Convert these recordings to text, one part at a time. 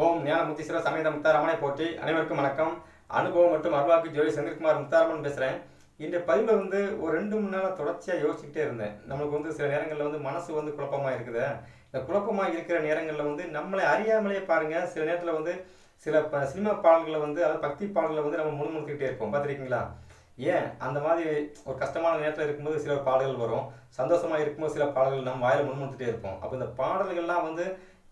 ஓம் ஞான முத்தீஸ்வர சமேத முத்தாரமனை போற்றி அனைவருக்கும் வணக்கம். அனுபவம் மற்றும் அருள்வாக்கு ஜோதி செந்தில்குமார் முத்தாரமன் பேசுகிறேன் இந்த பதிவில் வந்து ஒரு ரெண்டு மூணு நாளாக தொடர்ச்சியாக யோசிச்சுக்கிட்டே இருந்தேன். நம்மளுக்கு வந்து சில நேரங்களில் வந்து மனசு வந்து குழப்பமாக இருக்குது. இந்த குழப்பமாக இருக்கிற நேரங்களில் வந்து நம்மளை அறியாமலே பாருங்கள் சில நேரத்தில் வந்து சில ப சினிமா பாடல்களை வந்து அதாவது பக்தி பாடல்களை வந்து நம்ம முணுமுணுத்துக்கிட்டே இருப்போம். பார்த்துருக்கீங்களா? ஏன்? அந்த மாதிரி ஒரு கஷ்டமான நேரத்தில் இருக்கும்போது சில பாடல்கள் வரும். சந்தோஷமாக இருக்கும்போது சில பாடல்கள் நம்ம வாயில் முணுமுணுத்துட்டே இருப்போம். அப்போ இந்த பாடல்கள்லாம் வந்து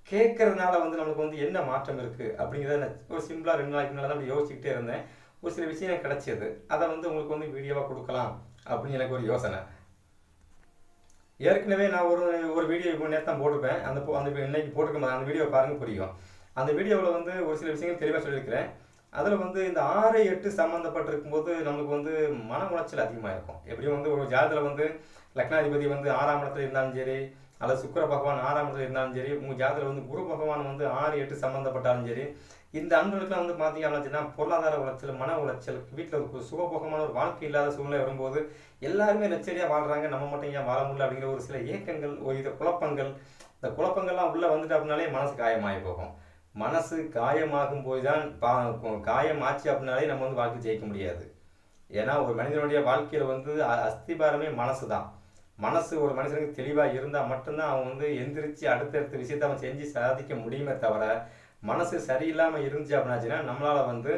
கேட்கறதுனால வந்து நம்மளுக்கு வந்து என்ன மாற்றம் இருக்குது அப்படிங்கிறத நான் ஒரு சிம்பிளாக ரெண்டு நாளைக்கு முன்னாடி தான் யோசிச்சுக்கிட்டே இருந்தேன். ஒரு சில விஷயம் எனக்கு கிடைச்சது. அதை வந்து உங்களுக்கு வந்து வீடியோவாக கொடுக்கலாம் அப்படின்னு எனக்கு ஒரு யோசனை. ஏற்கனவே நான் ஒரு ஒரு வீடியோ இப்போ நேரத்தான் போட்டிருப்பேன். அந்த போ- அந்த இன்னைக்கு போட்டிருக்க அந்த வீடியோ பாருங்க புரியும். அந்த வீடியோவில் வந்து ஒரு சில விஷயங்கள் தெளிவாக சொல்லியிருக்கிறேன். அதில் வந்து இந்த ஆறு எட்டு சம்மந்தப்பட்டிருக்கும் போது நம்மளுக்கு வந்து மன உளைச்சல் அதிகமாக இருக்கும் எப்படியும் வந்து ஒரு ஜாதத்தில் வந்து லக்னாதிபதி வந்து ஆறாம் இடத்துல இருந்தாலும் சரி அல்லது சுக்கிர பகவான் ஆறாம் இடத்துல இருந்தாலும் சரி உங்கள் ஜாதகத்தில் வந்து குரு பகவான் வந்து ஆறு எட்டு சம்மந்தப்பட்டாலும் சரி இந்த அன்பர்களுக்கெல்லாம் வந்து பார்த்தீங்க அப்படின்னா பொருளாதார உளைச்சல் மன உளைச்சல் வீட்டில் ஒரு சுகபோகமான ஒரு வாழ்க்கை இல்லாத சூழ்நிலை வரும்போது எல்லாருமே லட்சரியாக வாழ்கிறாங்க நம்ம மட்டும் ஏன் வாழ முடியல அப்படிங்கிற ஒரு சில ஏக்கங்கள் ஒரு இது குழப்பங்கள். இந்த குழப்பங்கள்லாம் உள்ளே வந்துட்டு அப்படின்னாலே மனசு காயமாகி போகும். மனசு காயமாகும் போய் தான் பா காயம் ஆச்சு அப்படின்னாலே நம்ம வந்து வாழ்க்கை ஜெயிக்க முடியாது. ஏன்னா ஒரு மனிதனுடைய வாழ்க்கையில் வந்து அ- அஸ்திபாரமே மனசு தான் மனசு ஒரு மனுஷனுக்கு தெளிவாக இருந்தால் மட்டும்தான் அவன் வந்து எந்திரிச்சு அடுத்தடுத்த விஷயத்தை அவன் செஞ்சு சாதிக்க முடியுமே தவிர மனசு சரியில்லாமல் இருந்துச்சு அப்படின்னாச்சுன்னா நம்மளால் வந்து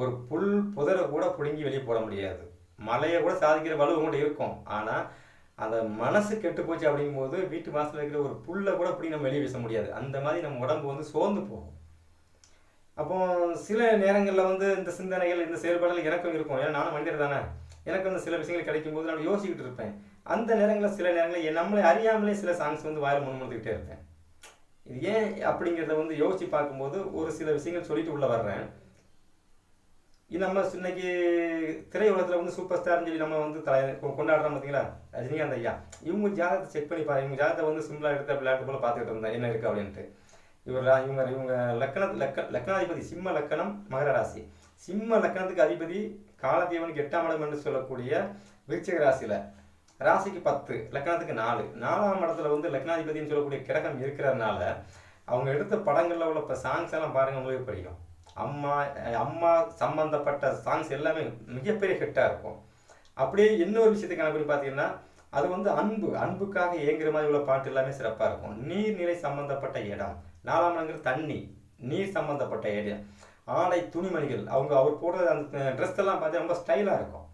ஒரு புல் புதரை கூட பிடுங்கி வெளியே போட முடியாது. மலையை கூட சாதிக்கிற வலு உங்கள்கிட்ட இருக்கும். ஆனால் அந்த மனசு கெட்டு போச்சு அப்படிங்கும்போது வீட்டு மாசத்தில் இருக்கிற ஒரு புல்லை கூட பிடிங்கி நம்ம வெளியே வீச முடியாது. அந்த மாதிரி நம்ம உடம்பு வந்து சோர்ந்து போகும். அப்போ சில நேரங்களில் வந்து இந்த சிந்தனைகள் இந்த செயல்பாடுகள் எனக்கும் இருக்கும். ஏன்னா நானும் மனிதர் தானே. எனக்கு வந்து சில விஷயங்கள் கிடைக்கும் போது நான் யோசிக்கிட்டு இருப்பேன். அந்த நேரங்களில் சில நேரங்களில் என் நம்மளை அறியாமலே சில சாங்ஸ் வந்து வாயில் முன்முணுத்துக்கிட்டே இருப்பேன். இது ஏன் அப்படிங்கிறத வந்து யோசிச்சு பார்க்கும்போது ஒரு சில விஷயங்கள் சொல்லிட்டு உள்ள வர்றேன். இது நம்ம இன்னைக்கு திரையுலகத்தில் வந்து சூப்பர் ஸ்டார்னு சொல்லி நம்ம வந்து தலை கொண்டாடுறோம் பார்த்தீங்களா? ரஜினிகாந்த் ஐயா. இவங்க ஜாதகத்தை செக் பண்ணி பாரு இவங்க ஜாதகத்தை வந்து சிம்பிளாக எடுத்து விளையாட்டு போல பார்த்துக்கிட்டு இருந்தேன் என்ன இருக்குது அப்படின்ட்டு. இவர் இவங்க இவங்க லக்கண லக்க லக்கணாதிபதி சிம்ம லக்கணம் மகர ராசி. சிம்ம லக்கணத்துக்கு அதிபதி காலதேவனுக்கு எட்டாம் இடம் என்று சொல்லக்கூடிய விருச்சக ராசியில். ராசிக்கு பத்து லக்னத்துக்கு நாலு. நாலாம் இடத்துல வந்து லக்னாதிபதினு சொல்லக்கூடிய கிரகம் இருக்கிறதுனால அவங்க எடுத்த படங்களில் உள்ள இப்போ சாங்ஸ் எல்லாம் பாருங்க உங்களுக்கு பிடிக்கும் அம்மா அம்மா சம்பந்தப்பட்ட சாங்ஸ் எல்லாமே மிகப்பெரிய ஹிட்டாக இருக்கும். அப்படியே இன்னொரு விஷயத்துக்கு கணக்கு பார்த்தீங்கன்னா அது வந்து அன்பு. அன்புக்காக ஏங்குற மாதிரி உள்ள பாட்டு எல்லாமே சிறப்பாக இருக்கும். நீர்நிலை சம்பந்தப்பட்ட இடம். நாலாம் இடங்கிற தண்ணி. நீர் சம்பந்தப்பட்ட இடம் ஆடை துணிமணிகள். அவங்க அவர் போடுற அந்த ட்ரெஸ் எல்லாம் பார்த்து ரொம்ப ஸ்டைலாக இருக்கும்.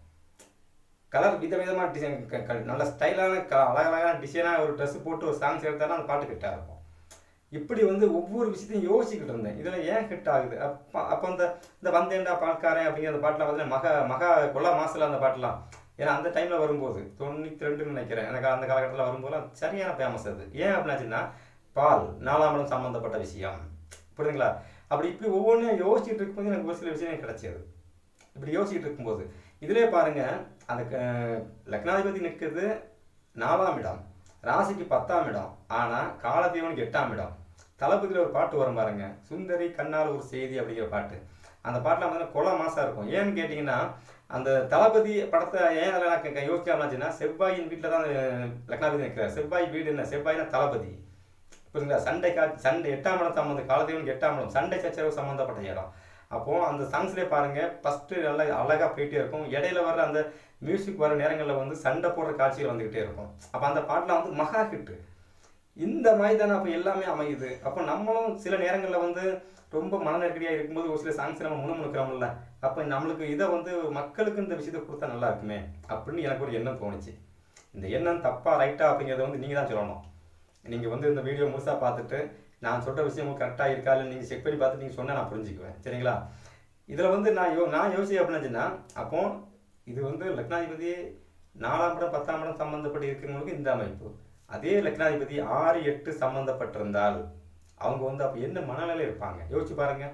கலர் விதவிதமான டிசைன் நல்ல ஸ்டைலான க அழகழகான டிசைனாக ஒரு ட்ரெஸ் போட்டு ஒரு சாங்ஸ் எடுத்தாலும் அந்த பாட்டு ஹிட்டாக இருக்கும் இப்படி வந்து ஒவ்வொரு விஷயத்தையும் யோசிச்சுக்கிட்டு இருந்தேன். இதில் ஏன் ஹிட் ஆகுது? அப்போ அப்போ இந்த இந்த வந்தேன்டா பால்காரன் அப்படிங்கிற அந்த பாட்டெலாம் வந்து மக மகா கொல்லா மாசில் அந்த பாட்டெலாம். ஏன்னா அந்த டைமில் வரும்போது தொண்ணூற்றி ரெண்டுன்னு நினைக்கிறேன். எனக்கு அந்த காலகட்டத்தில் வரும்போது சரியான ஃபேமஸ் அது. ஏன் அப்படின்னாச்சுன்னா பால் நாலாம் இடம் சம்மந்தப்பட்ட விஷயம். புரியுதுங்களா? அப்படி இப்படி ஒவ்வொன்றையும் யோசிச்சுட்டு இருக்கும்போது எனக்கு ஒரு சில விஷயம் கிடைச்சது. இப்படி யோசிச்சுட்டு இருக்கும்போது இதிலே பாருங்கள் அந்த க- லக்னாதிபதி நிற்கிறது நாலாம் இடம். ராசிக்கு பத்தாம் இடம். ஆனால் காலதேவனுக்கு எட்டாம் இடம். தளபதியில் ஒரு பாட்டு வரும் பாருங்க. சுந்தரி கண்ணால் ஒரு செய்தி அப்படிங்கிற பாட்டு. அந்த பாட்டில் வந்து கொலை மாசாக இருக்கும். ஏன்னு கேட்டிங்கன்னா அந்த தளபதி படத்தை ஏன் அதில் நான் க- யோசிக்காமச்சுன்னா செவ்வாயின் வீட்டில் தான் லக்னாதிபதி நிற்கிறார் செவ்வாய் வீடு என்ன? செவ்வாயின் தளபதி. புரியுங்களா சண்டை கா சண்டை எட்டாம் இடம் சம்மந்த காலதேவனுக்கு எட்டாம் இடம். சண்டை சச்சரவு சம்மந்தப்பட்ட இடம். அப்போது அந்த சாங்ஸ்லேயே பாருங்கள் ஃபஸ்ட்டு நல்லா அழகாக போயிட்டே இருக்கும். இடையில வர்ற அந்த மியூசிக் வர நேரங்களில் வந்து சண்டை போடுற காட்சிகள் வந்துக்கிட்டே இருக்கும். அப்போ அந்த பாட்டில் வந்து மகா ஹிட்டு இந்த மாதிரி தானே அப்போ எல்லாமே அமையுது. அப்போ நம்மளும் சில நேரங்களில் வந்து ரொம்ப மன நெருக்கடியாக இருக்கும்போது ஒரு சில சாங்ஸ் நம்ம முணுமுணுக்கிறோம்ல அப்போ நம்மளுக்கு இதை வந்து மக்களுக்கு இந்த விஷயத்தை கொடுத்தா நல்லா இருக்குமே அப்படின்னு எனக்கு ஒரு எண்ணம் தோணுச்சு. இந்த எண்ணம் தப்பாக ரைட்டாக அப்படிங்கிறத வந்து நீங்கள் தான் சொல்லணும். நீங்கள் வந்து இந்த வீடியோ முழுசாக பார்த்துட்டு நான் சொல்கிற விஷயம் உங்களுக்கு கரெக்டாக இருக்கா இல்லை நீங்கள் செக் பண்ணி பார்த்துட்டு நீங்கள் சொன்னால் நான் புரிஞ்சுக்குவேன். சரிங்களா? இதில் வந்து நான் யோ நான் யோசிச்சு அப்படின்னாச்சுன்னா அப்போது இது வந்து லக்னாதிபதி நாலாம் இடம் பத்தாம் இடம் சம்மந்தப்பட்டு இருக்கிறவங்களுக்கு இந்த அமைப்பு. அதே லக்னாதிபதி ஆறு எட்டு சம்மந்தப்பட்டிருந்தால் அவங்க வந்து அப்போ என்ன மனநிலையில் இருப்பாங்க? யோசிச்சு பாருங்க.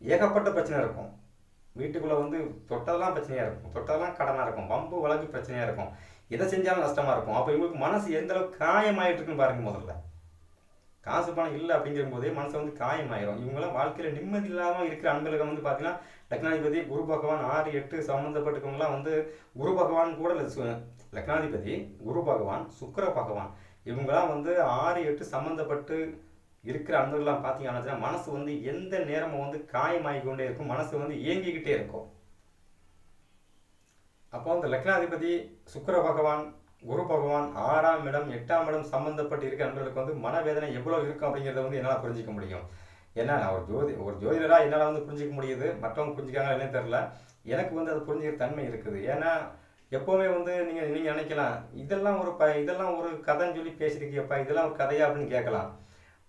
ஏகப்பட்ட பிரச்சனை இருக்கும். வீட்டுக்குள்ளே வந்து தொட்டதெல்லாம் பிரச்சனையாக இருக்கும். தொட்டதெல்லாம் கடனாக இருக்கும். பம்பு வழக்கு பிரச்சனையாக இருக்கும். எதை செஞ்சாலும் நஷ்டமாக இருக்கும். அப்போ இவங்களுக்கு மனசு எந்த அளவுக்கு காயமாயிட்டு இருக்குன்னு பாருங்க முதல்ல. காசு பணம் இல்லை அப்படிங்கிற போதே மனசு வந்து காயமாயிரும். இவங்கெல்லாம் வாழ்க்கையில் நிம்மதி இல்லாமல் இருக்கிற அன்பர்களுக்கு வந்து பார்த்தீங்கன்னா லக்னாதிபதி குரு பகவான் ஆறு எட்டு சம்மந்தப்பட்டவங்களாம் வந்து குரு பகவான் கூட சு- லக்னாதிபதி குரு பகவான் சுக்கர பகவான். இவங்கெல்லாம் வந்து ஆறு எட்டு சம்மந்தப்பட்டு இருக்கிற அன்பர்கள்லாம் பார்த்தீங்கன்னா மனசு வந்து எந்த நேரமும் வந்து காயமாகி கொண்டே இருக்கும். மனசு வந்து இயங்கிக்கிட்டே இருக்கும். அப்போ அந்த லக்னாதிபதி சுக்கர பகவான் குரு பகவான் ஆறாம் இடம் எட்டாம் இடம் சம்மந்தப்பட்டு இருக்க நண்பர்களுக்கு வந்து மனவேதனை எவ்வளோ இருக்கும் அப்படிங்கிறத வந்து என்னால் புரிஞ்சிக்க முடியும். ஏன்னா நான் ஒரு ஜோதி ஒரு ஜோதிடராக என்னால் வந்து புரிஞ்சிக்க முடியுது. மற்றவங்க புரிஞ்சிக்காங்க என்னன்னு தெரில எனக்கு வந்து அது புரிஞ்சுக்கிற தன்மை இருக்குது. ஏன்னா எப்போவுமே வந்து நீங்கள் நீங்கள் நினைக்கலாம் இதெல்லாம் ஒரு ப இதெல்லாம் ஒரு கதைன்னு சொல்லி பேசியிருக்கியப்பா இதெல்லாம் ஒரு கதையா? அப்படின்னு கேட்கலாம்.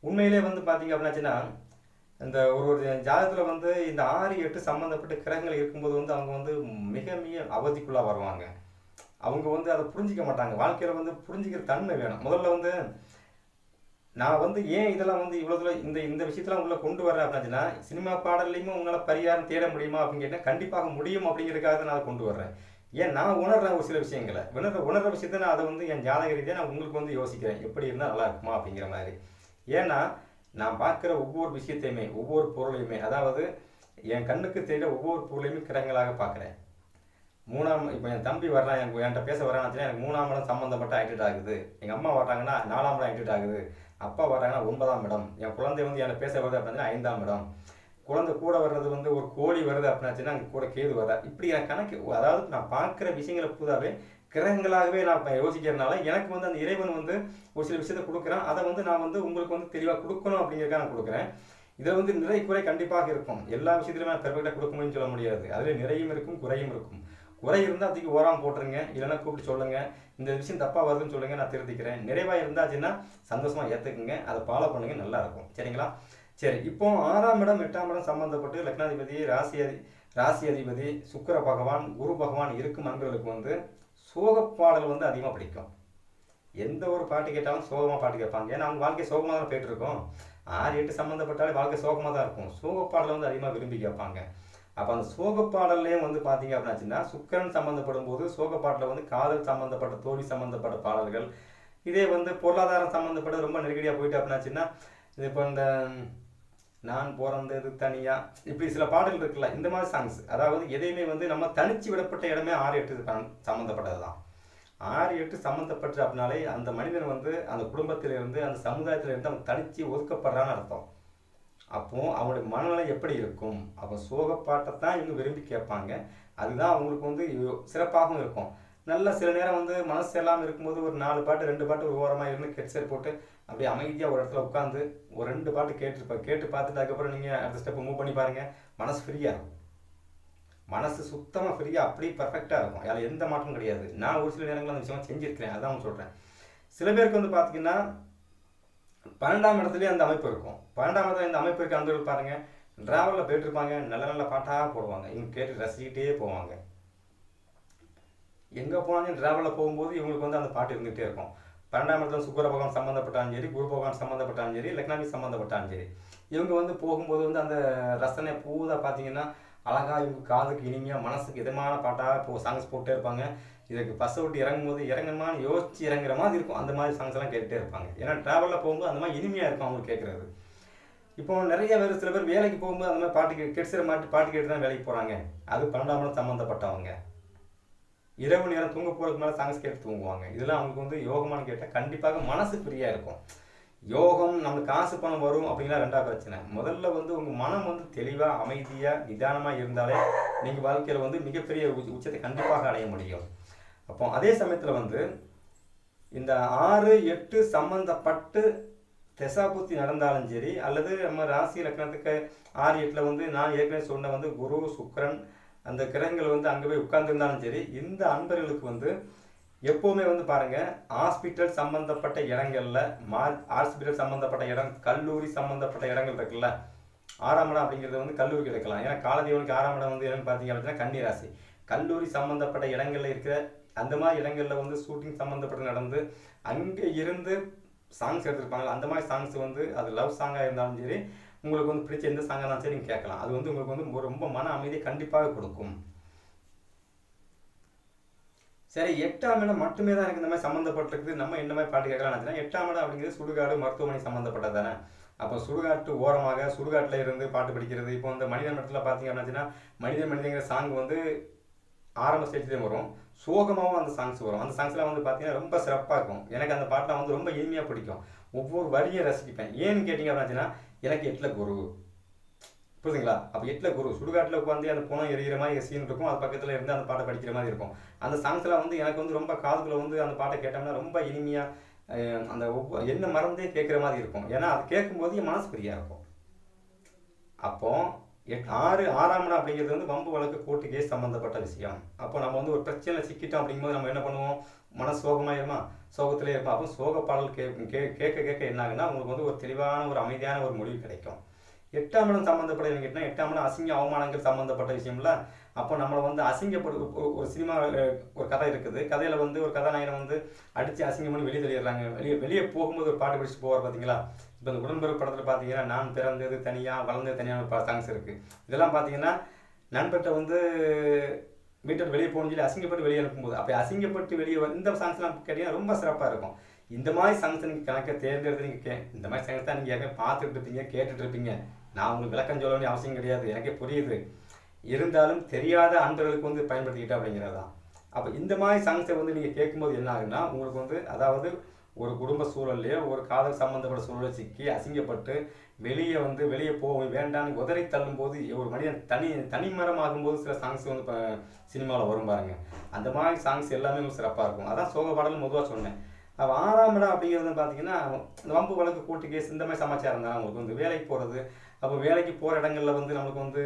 உண்மையிலே வந்து பார்த்தீங்க அப்படின்னாச்சுன்னா இந்த ஒரு ஒரு ஜாதகத்தில் வந்து இந்த ஆறு எட்டு சம்மந்தப்பட்ட கிரகங்கள் இருக்கும்போது வந்து அவங்க வந்து மிக மிக அவதிக்குள்ளாக வருவாங்க. அவங்க வந்து அதை புரிஞ்சிக்க மாட்டாங்க. வாழ்க்கையில் வந்து புரிஞ்சிக்கிற தன்மை வேணும். முதல்ல வந்து நான் வந்து ஏன் இதெல்லாம் வந்து இவ்வளோ இந்த இந்த விஷயத்தெல்லாம் உள்ளே கொண்டு வரேன் அப்படின்னா சினிமா பாடல்லையுமே உங்களால் பரிகாரம் தேட முடியுமா அப்படின்னு கேட்டால் கண்டிப்பாக முடியும் அப்படிங்கிறதுக்காக தான் நான் அதை கொண்டு வர்றேன். ஏன் நான் உணர்றேன் ஒரு சில விஷயங்களை. உணர்ற உணர்ற விஷயத்த நான் அதை வந்து என் ஜாதக ரீதியாக நான் உங்களுக்கு வந்து யோசிக்கிறேன். எப்படி இருந்தால் நல்லா இருக்குமா அப்படிங்கிற மாதிரி. ஏன்னா நான் பார்க்குற ஒவ்வொரு விஷயத்தையுமே ஒவ்வொரு பொருளையுமே அதாவது என் கண்ணுக்கு தெரியல ஒவ்வொரு பொருளையுமே கிரகங்களாக பார்க்குறேன். மூணாம் இப்போ என் தம்பி வர்றான் எனக்கு என்கிட்ட பேச வரான்னு எனக்கு மூணாம் இடம் சம்மந்தப்பட்ட ஆக்டிவேட் ஆகுது. எங்கள் அம்மா வர்றாங்கன்னா நாலாம் இடம் ஆக்டிவேட் ஆகுது. அப்பா வர்றாங்கன்னா ஒன்பதாம் இடம். என் குழந்தை வந்து என்கிட்ட பேச வருது அப்படின்னா ஐந்தாம் இடம். குழந்தை கூட வர்றது வந்து ஒரு கோழி வருது அப்படின்னாச்சுன்னா அங்கே கூட கேது வருதா இப்படி எனக்கு கணக்கு அதாவது நான் பார்க்குற விஷயங்களை புதாவே கிரகங்களாகவே நான் இப்போ யோசிக்கிறதுனால எனக்கு வந்து அந்த இறைவன் வந்து ஒரு சில விஷயத்தை கொடுக்குறான். அதை வந்து நான் வந்து உங்களுக்கு வந்து தெளிவாக கொடுக்கணும் அப்படிங்கிறதுக்காக நான் கொடுக்குறேன். இதில் வந்து நிறை குறை கண்டிப்பாக இருக்கும். எல்லா விஷயத்துலையும் நான் பெர்ஃபெக்டாக கொடுக்க முடியும்னு சொல்ல முடியாது. அதில் நிறையும் இருக்கும் குறையும் இருக்கும். உரை இருந்தால் அதுக்கு ஓராம போட்டுருங்க இல்லைன்னா கூப்பிட்டு சொல்லுங்கள் இந்த விஷயம் தப்பாக வருதுன்னு சொல்லுங்கள் நான் திருத்திக்கிறேன். நிறைவாக இருந்தாச்சுன்னா சந்தோஷமாக ஏற்றுக்குங்க அதை ஃபாலோ பண்ணுங்கள் நல்லாயிருக்கும் சரிங்களா? சரி இப்போ ஆறாம் இடம் எட்டாம் இடம் சம்மந்தப்பட்டு லக்னாதிபதி ராசி அதி ராசி அதிபதி சுக்கிர பகவான் குரு பகவான் இருக்கும் அன்பர்களுக்கு வந்து சோக பாடல் வந்து அதிகமாக பிடிக்கும். எந்த ஒரு பாட்டு கேட்டாலும் சோகமாக பாட்டு கேட்பாங்க. ஏன்னா அவங்க வாழ்க்கை சோகமாக தான் போயிட்டு இருக்கோம். ஆறு எட்டு சம்மந்தப்பட்டாலே வாழ்க்கை சோகமாக தான் இருக்கும். சோக பாடலை வந்து அதிகமாக விரும்பி கேட்பாங்க. அப்போ அந்த சோக பாடல்லையும் வந்து பார்த்தீங்க அப்படின்னாச்சுன்னா சுக்கரன் சம்மந்தப்படும் போது சோக பாட்டில் வந்து காதல் சம்மந்தப்பட்ட தோல்வி சம்மந்தப்பட்ட பாடல்கள் இதே வந்து பொருளாதாரம் சம்மந்தப்பட்ட ரொம்ப நெருக்கடியாக போயிட்டு அப்படின்னாச்சுன்னா இது இப்போ இந்த நான் பிறந்தது தனியாக இப்படி சில பாடல்கள் இருக்குல்ல இந்த மாதிரி சாங்ஸ் அதாவது எதையுமே வந்து நம்ம தனிச்சு விடப்பட்ட இடமே ஆறு எட்டு சம்மந்தப்பட்டது தான் ஆறு எட்டு சம்மந்தப்பட்டு அப்படின்னாலே அந்த மனிதன் வந்து அந்த குடும்பத்திலிருந்து அந்த சமுதாயத்திலிருந்து அவன் தனிச்சு ஒதுக்கப்படுறான்னு அர்த்தம். அப்போ அவங்களுடைய மனநிலை எப்படி இருக்கும்? அப்போ சோகப்பாட்டை தான் இவங்க விரும்பி கேட்பாங்க. அதுதான் அவங்களுக்கு வந்து சிறப்பாகவும் இருக்கும். நல்ல சில நேரம் வந்து மனசு எல்லாம் இருக்கும்போது ஒரு நாலு பாட்டு ரெண்டு பாட்டு ஒரு ஓரமாக இருந்து ஹெட்செட் போட்டு அப்படியே அமைதியாக ஒரு இடத்துல உட்காந்து ஒரு ரெண்டு பாட்டு கேட்டுருப்பா. கேட்டு பார்த்துட்டு அதுக்கப்புறம் நீங்கள் அடுத்த ஸ்டெப் மூவ் பண்ணி பாருங்கள் மனசு ஃப்ரீயாக இருக்கும். மனசு சுத்தமாக ஃப்ரீயாக அப்படியே பர்ஃபெக்டாக இருக்கும். அதில் எந்த மாற்றமும் கிடையாது. நான் ஒரு சில நேரங்களில் அந்த விஷயமா செஞ்சுருக்கிறேன். அதான் சொல்கிறேன் சில பேருக்கு வந்து பார்த்தீங்கன்னா பன்னெண்டாம் இடத்துலேயே அந்த அமைப்பு இருக்கும். பன்னெண்டாம் இடத்துல இந்த அமைப்பு இருக்க அன்பர்கள் பாருங்க டிராவலில் போயிட்டு இருப்பாங்க நல்ல நல்ல பாட்டாக போடுவாங்க. இவங்க கேட்டு ரசிக்கிட்டே போவாங்க. எங்கே போனாலும் டிராவலில் போகும்போது இவங்களுக்கு வந்து அந்த பாட்டு இருந்துகிட்டே இருக்கும். பன்னெண்டாம் இடத்துல சுக்கர பகவான் சம்மந்தப்பட்டாலும் சரி குரு பகவான் சம்மந்தப்பட்டாலும் சரி லக்னாமி சம்மந்தப்பட்டாலும் சரி. இவங்க வந்து போகும்போது வந்து அந்த ரசனை பூதா பார்த்தீங்கன்னா அழகாக இவங்க காதுக்கு இனிமையாக மனசுக்கு இதமான பாட்டாக இப்போ சாங்ஸ் போட்டே இருப்பாங்க. இதுக்கு பஸ்ஸை விட்டு இறங்கும்போது இறங்கணுமான்னு யோசிச்சு இறங்குற மாதிரி இருக்கும். அந்த மாதிரி சாங்ஸ் எல்லாம் கேட்டுட்டே இருப்பாங்க. ஏன்னா ட்ராவலில் போகும்போது அந்த மாதிரி இனிமையாக இருக்கும் அவங்க கேட்குறது இப்போ நிறைய பேர் சில பேர் வேலைக்கு போகும்போது அந்த மாதிரி பாட்டு கே கெட்சிற மாட்டு பாட்டு கேட்டு தான் வேலைக்கு போகிறாங்க அது பன்னெண்டாம் இடம் சம்மந்தப்பட்டவங்க இரவு நேரம் தூங்க போகிறதுக்கு மேலே சாங்ஸ் கேட்டு தூங்குவாங்க. இதெல்லாம் அவங்களுக்கு வந்து யோகமானு கேட்டால் கண்டிப்பாக மனசு ஃப்ரீயாக இருக்கும். யோகம் நம்மளுக்கு காசு பணம் வரும் அப்படின்னா ரெண்டாவது பிரச்சனை. முதல்ல வந்து உங்கள் மனம் வந்து தெளிவாக அமைதியாக நிதானமாக இருந்தாலே நீங்கள் வாழ்க்கையில் வந்து மிகப்பெரிய உச்சத்தை கண்டிப்பாக அடைய முடியும். அப்போ அதே சமயத்தில் வந்து இந்த ஆறு எட்டு சம்பந்தப்பட்டு தசாபுத்தி நடந்தாலும் சரி அல்லது நம்ம ராசி லக்னத்துக்கு ஆறு எட்டில் வந்து நான் ஏற்கனவே சொன்ன வந்து குரு சுக்கரன் அந்த கிரகங்கள் வந்து அங்கே போய் உட்கார்ந்துருந்தாலும் சரி இந்த அன்பர்களுக்கு வந்து எப்போவுமே வந்து பாருங்கள் ஹாஸ்பிட்டல் சம்பந்தப்பட்ட இடங்கள்ல மா ஹாஸ்பிட்டல் சம்மந்தப்பட்ட இடம் கல்லூரி சம்மந்தப்பட்ட இடங்கள் இருக்குல்ல ஆறாம் இடம் அப்படிங்கிறது வந்து கல்லூரிக்கு எடுக்கலாம். ஏன்னா காலதேவனுக்கு ஆறாம் இடம் வந்து என்னன்னு பார்த்தீங்க அப்படின்னா கன்னிராசி. கல்லூரி சம்மந்தப்பட்ட இடங்கள்ல இருக்கிற அந்த மாதிரி இடங்களில் வந்து ஷூட்டிங் சம்மந்தப்பட்டு நடந்து அங்கே இருந்து சாங்ஸ் எடுத்திருப்பாங்க அந்த மாதிரி சாங்ஸ் வந்து அது லவ் சாங்காக இருந்தாலும் சரி உங்களுக்கு வந்து பிடிச்ச எந்த சாங்காக இருந்தாலும் சரி நீங்கள் கேட்கலாம். அது வந்து உங்களுக்கு வந்து ரொம்ப மன அமைதியை கண்டிப்பாக கொடுக்கும். சரி எட்டாம் இடம் மட்டுமே தான் எனக்கு இந்த மாதிரி சம்மந்தப்பட்டிருக்குது நம்ம என்ன மாதிரி பாட்டு கேட்கலாம் எட்டாம் இடம் அப்படிங்கிறது சுடுகாடு மருத்துவமனை சம்மந்தப்பட்டது தானே. அப்போ சுடுகாட்டு ஓரமாக சுடுகாட்டில் இருந்து பாட்டு படிக்கிறது. இப்போ வந்து மனிதன் இடத்துல பார்த்தீங்க அப்படின்னா மனிதன் மனிதங்கிற சாங் வந்து ஆரம்ப ஸ்டேஜ்லேயும் வரும். சோகமாகவும் அந்த சாங்ஸ் வரும். அந்த சாங்ஸ்லாம் வந்து பார்த்தீங்கன்னா ரொம்ப சிறப்பாக இருக்கும். எனக்கு அந்த பாட்டெலாம் வந்து ரொம்ப இனிமையாக பிடிக்கும். ஒவ்வொரு வரியை ரசிப்பேன் ஏன்னு கேட்டிங்க அப்படின்னா எனக்கு எட்டில் குரு. புரியுதுங்களா? அப்போ எட்டில் குரு. சுடுகாட்டில் உட்காந்து அந்த புணம் எரியிற மாதிரி சீன் இருக்கும். அது பக்கத்தில் இருந்து அந்த பாட்டை படிக்கிற மாதிரி இருக்கும். அந்த சாங்ஸ்லாம் வந்து எனக்கு வந்து ரொம்ப காதுக்குள்ளே வந்து அந்த பாட்டை கேட்டோம்னா ரொம்ப இனிமையாக அந்த ஒவ்வொரு என்ன மறந்தே கேட்குற மாதிரி இருக்கும். ஏன்னா அது கேட்கும்போது என் மனசு ஃப்ரீயாக இருக்கும். அப்போது எட் ஆறு ஆறாம் இடம் அப்படிங்கிறது வந்து வம்பு வழக்கு கோர்ட்டு கேஸ் சம்மந்தப்பட்ட விஷயம். அப்போ நம்ம வந்து ஒரு பிரச்சனை சிக்கிட்டோம் அப்படிங்கும்போது நம்ம என்ன பண்ணுவோம்? மன சோகமாயிருமா சோகத்திலே இருப்போம் அப்போ சோக பாடல் கே கே கேட்க கேட்க என்ன ஆகுன்னா உங்களுக்கு வந்து ஒரு தெளிவான ஒரு அமைதியான ஒரு முடிவு கிடைக்கும். எட்டாம் இடம் சம்மந்தப்பட்ட கேட்டால் எட்டாம் இடம் அசிங்க அவமானங்கள் சம்மந்தப்பட்ட விஷயம்ல அப்போ நம்மளை வந்து அசிங்கப்படு ஒரு- சினிமா ஒரு கதை இருக்குது. கதையில் வந்து ஒரு கதாநாயகனை வந்து அடித்து அசிங்கம் பண்ணி வெளியே தள்ளிடுறாங்க. வெளியே வெளியே போகும்போது ஒரு பாட்டு பிடிச்சிட்டு போவார் பார்த்தீங்களா இப்போ இந்த உடன்பெரு படத்தில் பார்த்தீங்கன்னா நான் பிறந்தது தனியாக வளர்ந்தது தனியாக பல சாங்ஸ் இருக்குது இதெல்லாம் பார்த்தீங்கன்னா நண்பர்கிட்ட வந்து வீட்டை வெளியே போகணும்னு சொல்லி அசிங்கப்பட்டு வெளியே அனுப்பும்போது அப்போ அசிங்கப்பட்டு வெளியே இந்த சாங்ஸ்லாம் கேட்டிங்கன்னா ரொம்ப சிறப்பாக இருக்கும். இந்த மாதிரி சாங்ஸ் நீங்கள் கணக்கை தேர்ந்தெடுத்து நீங்கள் கே இந்த மாதிரி சாங்ஸ் தான் நீங்கள் யாருமே பார்த்துட்டு இருப்பீங்க கேட்டுட்டு இருப்பீங்க. நான் உங்களுக்கு விளக்கம் சொல்ல வேண்டிய அவசியம் கிடையாது. எனக்கே புரியுது. இருந்தாலும் தெரியாத அன்பர்களுக்கு வந்து பயன்படுத்திக்கிட்டா அப்படிங்கிறது தான் அப்போ இந்த மாதிரி சாங்ஸை வந்து நீங்கள் கேட்கும்போது என்ன ஆகுன்னா உங்களுக்கு வந்து அதாவது ஒரு குடும்ப சூழல்லையோ ஒரு காதல் சம்மந்தப்பட்ட சூழலை சிக்கி அசிங்கப்பட்டு வெளியே வந்து வெளியே போக வேண்டாம்னு உதறி தள்ளும்போது ஒரு மனிதன் தனி தனிமரம் ஆகும்போது சில சாங்ஸ் வந்து இப்போ சினிமாவில் வரும் பாருங்க. அந்த மாதிரி சாங்ஸ் எல்லாமே சிறப்பாக இருக்கும். அதான் சோக பாடல் பொதுவாக சொன்னேன். அப்போ ஆறாம் இடம் அப்படிங்கிறது பார்த்தீங்கன்னா இந்த வம்பு வழக்கு கூட்டு கேஸ் இந்த மாதிரி சமாச்சாரம் தான். அவங்களுக்கு வந்து வேலைக்கு போகிறது அப்போ வேலைக்கு போகிற இடங்களில் வந்து நமக்கு வந்து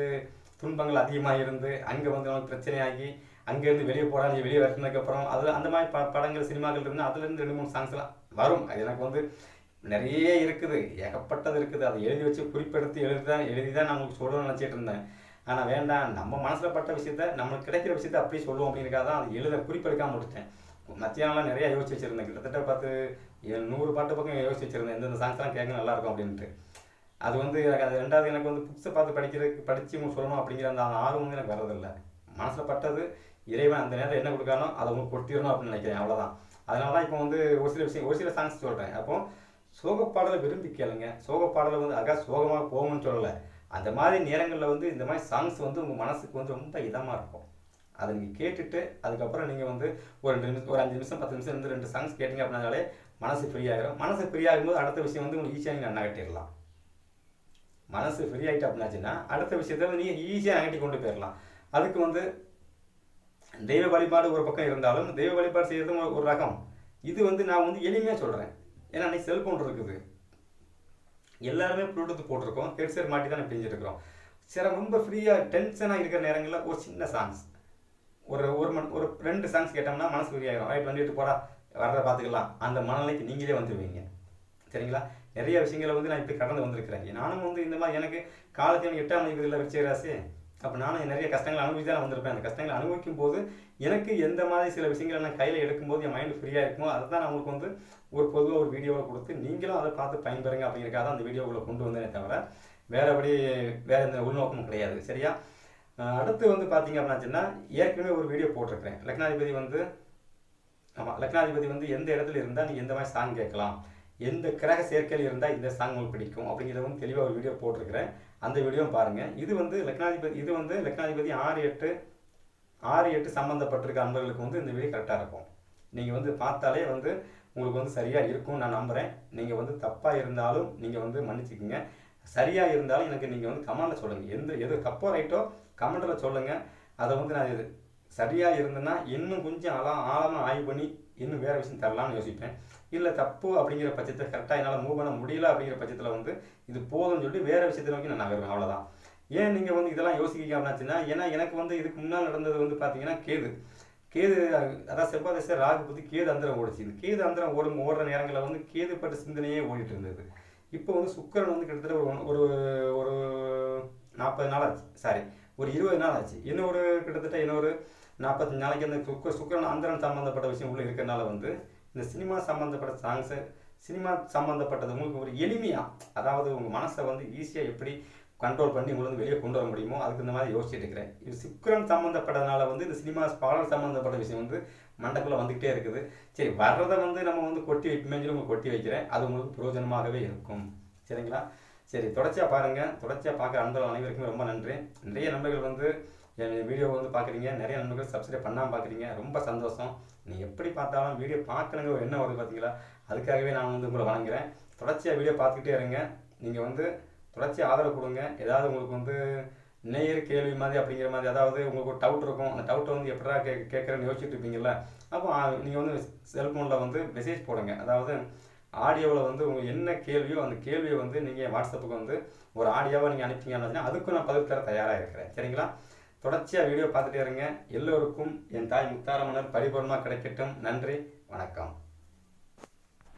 துன்பங்கள் அதிகமாக இருந்து அங்கே வந்து நமக்கு பிரச்சனையாகி அங்கேருந்து வெளியே போடா நீ வெளியே வரதுக்கப்புறம் அதில் அந்த மாதிரி ப படங்கள் சினிமாக்கள் இருந்து அதுலேருந்து ரெண்டு மூணு சாங்ஸ்லாம் வரும். அது எனக்கு வந்து நிறைய இருக்குது. ஏகப்பட்டது இருக்குது. அதை எழுதி வச்சு குறிப்பெடுத்து எழுதி தான் எழுதி தான் நான் உங்களுக்கு சொல்லணும்னு நினச்சிட்டு இருந்தேன். ஆனால் வேண்டாம். நம்ம மனசில் பட்ட விஷயத்த நம்மளுக்கு கிடைக்கிற விஷயத்த அப்படியே சொல்லுவோம் அப்படிங்கிறக்காக தான் அது எழுத குறிப்பெடுக்காமல் விட்டுட்டேன். மத்தியானம்லாம் நிறையா யோசிச்சு வச்சுருந்தேன். கிட்டத்தட்ட பார்த்து நூறு பாட்டு பக்கம் யோசிச்சு வச்சுருந்தேன். எந்தெந்த சாங்ஸ்லாம் கேட்க நல்லாயிருக்கும் அப்படின்ட்டு. அது வந்து எனக்கு அது ரெண்டாவது எனக்கு வந்து புக்ஸை பார்த்து படிக்கிறதுக்கு படித்து உங்களுக்கு சொல்லணும் அப்படிங்கிற அந்த ஆர்வம் வந்து எனக்கு வர்றதில்லை. மனசில் பட்டது இறைவன் அந்த நேரத்தில் என்ன கொடுக்கானோ அதை உங்களுக்கு கொடுத்திடணும் அப்படின்னு நினைக்கிறேன் அவ்வளோதான் அதனால தான் இப்போ வந்து ஒரு சில விஷயம் ஒரு சில சாங்ஸ் சொல்கிறேன் அப்போ சோக பாடலை விரும்பி கேளுங்க. சோக பாடலை வந்து அழகாக சோகமாக போகும்னு சொல்லலை. அந்த மாதிரி நேரங்களில் வந்து இந்த மாதிரி சாங்ஸ் வந்து உங்கள் மனசுக்கு வந்து ரொம்ப இதமாக இருக்கும். அதை நீங்கள் கேட்டுட்டு அதுக்கப்புறம் நீங்கள் வந்து ஒரு ரெண்டு நிமிஷம் ஒரு அஞ்சு நிமிஷம் பத்து நிமிஷம் இருந்து ரெண்டு சாங்ஸ் கேட்டிங்க அப்படின்னாலே மனசு ஃப்ரீ ஆகிடும் மனசு ஃப்ரீ ஆகும்போது அடுத்த விஷயம் வந்து உங்களுக்கு ஈஸியாக நீங்கள் நகட்டிடலாம் மனசு ஃப்ரீ ஆகிட்டு அப்படின்னாச்சுன்னா அடுத்த விஷயத்த நீங்கள் ஈஸியாக நகட்டி கொண்டு போயிடலாம் அதுக்கு வந்து தெய்வ வழிபாடு ஒரு பக்கம் இருந்தாலும் தெய்வ வழிபாடு செய்கிறது ஒரு- ரகம். இது வந்து நான் வந்து எளிமையாக சொல்கிறேன் ஏன்னா அன்னைக்கு செல்ஃபோன் இருக்குது. எல்லாருமே ப்ளூடூத் போட்டிருக்கோம். ஹெட்செட் மாட்டி தான் பிரிஞ்சிருக்கிறோம். சில ரொம்ப ஃப்ரீயாக டென்ஷனாக இருக்கிற நேரங்களில் ஒரு சின்ன சாங்ஸ் ஒரு ஒரு மணி ஒரு ரெண்டு சாங்ஸ் கேட்டோம்னா மனசு ஃப்ரீ ஆகிடும் ரைட் வந்துட்டு போடா வர்றதை பார்த்துக்கலாம். அந்த மனநிலைக்கு நீங்களே வந்துடுவீங்க சரிங்களா? நிறைய விஷயங்களை வந்து நான் இப்போ கடந்து வந்திருக்கிறேன். நானும் வந்து இந்த மாதிரி எனக்கு காலத்தையும் எட்டாம் மதிப்பதில் வச்ச ராசி அப்போ நானும் நிறைய கஷ்டங்களை அனுபவிச்சு தான் வந்திருப்பேன். அந்த கஷ்டங்களை அனுபவிக்கும் போது எனக்கு எந்த மாதிரி சில விஷயங்களை நான் கையில் எடுக்கும்போது என் மைண்டு ஃப்ரீயாக இருக்குமோ அதை தான் நான் உங்களுக்கு வந்து ஒரு பொதுவாக ஒரு வீடியோவை கொடுத்து நீங்களும் அதை பார்த்து பயன்பெறுங்க அப்படிங்கிறக்காக தான் அந்த வீடியோவில் கொண்டு வந்தேனே தவிர வேறபடி வேறு எந்த உள்நோக்கமும் கிடையாது. சரியா? அடுத்து வந்து பார்த்தீங்க அப்படின்னாச்சுன்னா ஏற்கனவே ஒரு வீடியோ போட்டிருக்கிறேன். லக்னாதிபதி வந்து ஆமாம் லக்னாதிபதி வந்து எந்த இடத்துல இருந்தால் நீ எந்த மாதிரி சாங் கேட்கலாம்? எந்த கிரக சேர்க்கையில் இருந்தால் இந்த சாங் உங்களுக்கு பிடிக்கும் அப்படிங்கிறத வந்து தெளிவாக ஒரு வீடியோ போட்டிருக்கிறேன். அந்த வீடியோவும் பாருங்கள் இது வந்து லக்னாதிபதி இது வந்து லக்னாதிபதி ஆறு எட்டு ஆறு எட்டு சம்மந்தப்பட்டிருக்க அன்பர்களுக்கு வந்து இந்த வீடியோ கரெக்டாக இருக்கும். நீங்கள் வந்து பார்த்தாலே வந்து உங்களுக்கு வந்து சரியாக இருக்கும்னு நான் நம்புகிறேன் நீங்கள் வந்து தப்பாக இருந்தாலும் நீங்கள் வந்து மன்னிச்சுக்கோங்க. சரியாக இருந்தாலும் எனக்கு நீங்கள் வந்து கமெண்டில் சொல்லுங்கள் எந்த எது தப்போ ரைட்டோ கமெண்டில் சொல்லுங்கள் அதை வந்து நான் இது சரியாக இருந்தேன்னா இன்னும் கொஞ்சம் ஆழம் ஆழமாக ஆய்வு பண்ணி இன்னும் வேறு விஷயம் தரலாம்னு யோசிப்பேன். இல்லை தப்பு அப்படிங்கிற பட்சத்தில் கரெக்டாக என்னால் மூவ் பண்ண முடியல அப்படிங்கிற பட்சத்தில் வந்து இது போதும்னு சொல்லி வேறு விஷயத்தை நோக்கி நான் நகருவேன். அவ்வளோதான் ஏன் நீங்கள் வந்து இதெல்லாம் யோசிக்க அப்படின்னாச்சுன்னா ஏன்னா எனக்கு வந்து இதுக்கு முன்னால் நடந்தது வந்து பார்த்தீங்கன்னா கேது. கேது அதான் செவ்வாய் ராகு புத்தி கேது அந்தரம் ஓடிச்சு. இந்த கேது அந்தரம் ஓடும் ஓடுற நேரங்களில் வந்து கேது பட்ட சிந்தனையே ஓடிட்டு இருந்தது. இப்போ வந்து சுக்கரன் வந்து கிட்டத்தட்ட ஒரு ஒரு ஒரு நாற்பது நாள் ஆச்சு. சாரி ஒரு இருபது நாள் ஆச்சு. இன்னொரு கிட்டத்தட்ட இன்னொரு நாற்பத்தஞ்சு நாளைக்கு அந்த சுக்க சுக்கரன் அந்தரன் சம்மந்தப்பட்ட விஷயம் உள்ள இருக்கிறனால வந்து இந்த சினிமா சம்மந்தப்பட்ட சாங்ஸு சினிமா சம்மந்தப்பட்டது உங்களுக்கு ஒரு எளிமையாக அதாவது உங்கள் மனசை வந்து ஈஸியாக எப்படி கண்ட்ரோல் பண்ணி உங்களை வந்து வெளியே கொண்டு வர முடியுமோ அதுக்கு இந்த மாதிரி யோசிச்சுட்டு இருக்கிறேன். இது சுக்கரம் சம்மந்தப்பட்டதுனால வந்து இந்த சினிமா பாடல் சம்மந்தப்பட்ட விஷயம் வந்து மண்டக்குள்ளே வந்துக்கிட்டே இருக்குது. சரி வர்றதை வந்து நம்ம வந்து கொட்டி வைப்போமே சொல்லி உங்களுக்கு கொட்டி வைக்கிறேன். அது உங்களுக்கு பிரயோஜனமாகவே இருக்கும். சரிங்களா? சரி தொடர்ச்சியாக பாருங்கள் தொடர்ச்சியாக பார்க்குற அன்பர்கள் அனைவருக்குமே ரொம்ப நன்றி. நிறைய நண்பர்கள் வந்து என் வீடியோ வந்து பார்க்குறீங்க. நிறைய நண்பர்கள் சப்ஸ்கிரைப் பண்ணாமல் பார்க்குறீங்க. ரொம்ப சந்தோஷம். நீ எப்படி பார்த்தாலும் வீடியோ பார்க்கணுங்க என்ன வருது பார்த்தீங்களா அதுக்காகவே நான் வந்து உங்களை வணங்குறேன். தொடர்ச்சியாக வீடியோ பார்த்துக்கிட்டே இருங்க. நீங்கள் வந்து தொடர்ச்சியாக ஆதரவு கொடுங்க. ஏதாவது உங்களுக்கு வந்து நேயர் கேள்வி மாதிரி அப்படிங்கிற மாதிரி அதாவது உங்களுக்கு ஒரு டவுட் இருக்கும். அந்த டவுட்டை வந்து எப்படா கே கேட்குறேன்னு யோசிச்சுட்டு இருப்பீங்கல்ல? அப்போ நீங்கள் வந்து செல்ஃபோனில் வந்து மெசேஜ் போடுங்க. அதாவது ஆடியோவில் வந்து உங்களுக்கு என்ன கேள்வியோ அந்த கேள்வியை வந்து நீங்கள் வாட்ஸ்அப்புக்கு வந்து ஒரு ஆடியோவாக நீங்கள் அனுப்பிங்கன்னா அதுக்கும் நான் பதில் தர தயாராக இருக்கிறேன். சரிங்களா? தொடர்ச்சியாக வீடியோ பார்த்துட்டே இருங்க. எல்லோருக்கும் என் தாய் முத்தாரமன்னர் பரிபூர்ணமாக கிடைக்கட்டும். நன்றி. வணக்கம்.